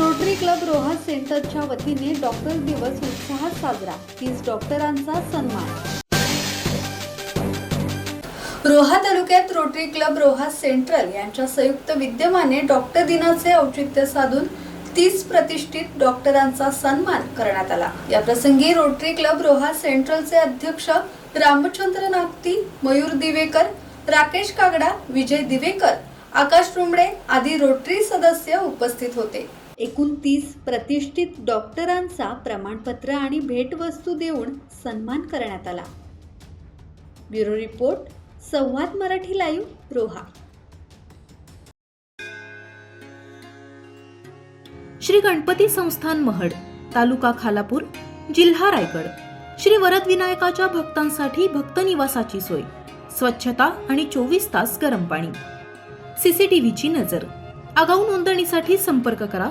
Rotary club Roha सेंटरच्या वतीने doctor दिवस उत्साहात साजरा. तीस डॉक्टरांचा सन्मान. रोहा तालुक्यात रोटरी क्लब रोहा सेंट्रल यांच्या संयुक्त विद्यमाने डॉक्टर दिनाचे औचित्य साधून तीस प्रतिष्ठित डॉक्टरांचा सन्मान करण्यात आला. या प्रसंगी रोटरी क्लब रोहा सेंट्रलचे अध्यक्ष रामचंद्र नागती मयूर दिवेकर राकेश कागडा विजय दिवेकर आकाश रुमडे आदी रोटरी सदस्य उपस्थित होते. एकूण तीस प्रतिष्ठित डॉक्टरांचा प्रमाणपत्र आणि भेटवस्तू देऊन सन्मान करण्यात आला. Bureau report Samvad Marathi live Roha. Shri Ganpati Sansthan Mahad तालुका खालापूर जिल्हा रायगड. श्री वरद विनायकाच्या भक्तांसाठी भक्त निवासाची सोय स्वच्छता आणि चोवीस तास गरम पाणी. सीसीटीव्हीची नजर. आगाऊ नोंदणीसाठी संपर्क करा